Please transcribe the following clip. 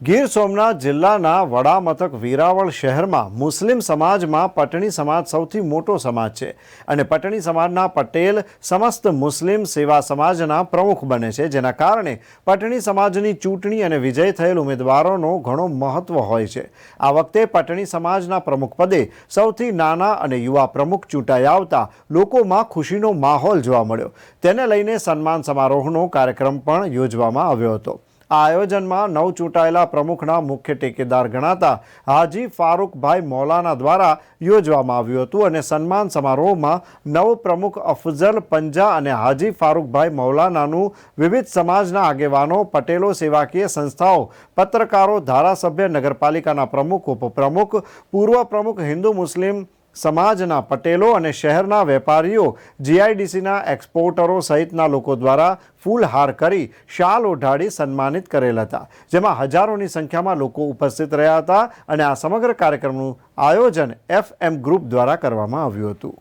ગીર સોમનાથ જિલ્લાના વડા મથક વેરાવળ શહેરમાં મુસ્લિમ સમાજમાં પટણી સમાજ સૌથી મોટો સમાજ છે અને પટણી સમાજના પટેલ સમસ્ત મુસ્લિમ સેવા સમાજના પ્રમુખ બને છે, જેના કારણે પટણી સમાજની ચૂંટણી અને વિજય થયેલ ઉમેદવારોનો ઘણો મહત્વ હોય છે. આ વખતે પટણી સમાજના પ્રમુખ પદે સૌથી નાના અને યુવા પ્રમુખ ચૂંટાઈ આવતા લોકોમાં ખુશીનો માહોલ જોવા મળ્યો. તેને લઈને સન્માન સમારોહનો કાર્યક્રમ પણ યોજવામાં આવ્યો હતો. આ આયોજનમાં નવ ચૂંટાયેલા પ્રમુખના મુખ્ય ટેકેદાર ગણાતા હાજી ફારૂકભાઈ મૌલાના દ્વારા યોજવામાં આવ્યું હતું અને સન્માન સમારોહમાં નવ પ્રમુખ અફઝલ પંજા અને હાજી ફારૂકભાઈ મૌલાનાનું વિવિધ સમાજના આગેવાનો, પટેલો, સેવાકીય સંસ્થાઓ, પત્રકારો, ધારાસભ્ય, નગરપાલિકાના પ્રમુખ, ઉપપ્રમુખ, પૂર્વ પ્રમુખ, હિન્દુ, મુસ્લિમ સમાજના પટેલો અને શહેરના વેપારીઓ જીઆઈડીસીના એક્સપોર્ટરો સહિતના લોકો દ્વારા ફૂલહાર કરી શાલ ઓઢાડી સન્માનિત કરેલ હતા, જેમાં હજારોની સંખ્યામાં લોકો ઉપસ્થિત રહ્યા હતા અને આ સમગ્ર કાર્યક્રમનું આયોજન એફ એમ ગ્રુપ દ્વારા કરવામાં આવ્યું હતું.